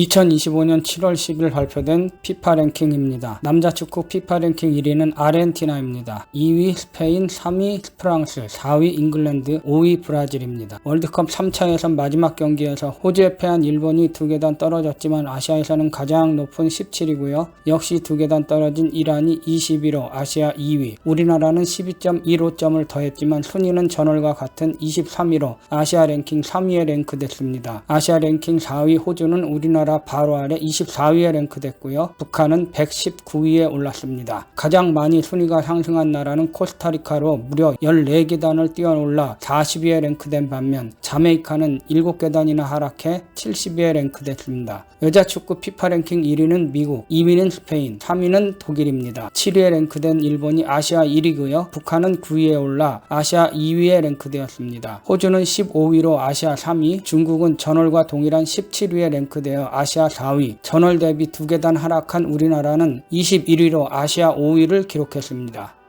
2025년 7월 10일 발표된 피파 랭킹입니다. 남자 축구 피파 랭킹 1위는 아르헨티나입니다. 2위 스페인, 3위 프랑스, 4위 잉글랜드, 5위 브라질입니다. 월드컵 3차 예선 마지막 경기에서 호주에 패한 일본이 두 계단 떨어졌지만 아시아에서는 가장 높은 17위고요. 역시 두 계단 떨어진 이란이 21호 아시아 2위. 우리나라는 12.15점을 더했지만 순위는 전월과 같은 23위로 아시아 랭킹 3위에 랭크됐습니다. 아시아 랭킹 4위 호주는 우리 나라 바로 아래 24위에 랭크됐고요. 북한은 119위에 올랐습니다. 가장 많이 순위가 상승한 나라는 코스타리카로 무려 14계단을 뛰어올라 40위에 랭크된 반면 자메이카는 7계단이나 하락해 70위에 랭크됐습니다. 여자 축구 피파 랭킹 1위는 미국, 2위는 스페인, 3위는 독일입니다. 7위에 랭크된 일본이 아시아 1위고요. 북한은 9위에 올라 아시아 2위에 랭크되었습니다. 호주는 15위로 아시아 3위, 중국은 전월과 동일한 17위에 랭크되어 아시아 4위, 전월 대비 두 계단 하락한 우리나라는 21위로 아시아 5위를 기록했습니다.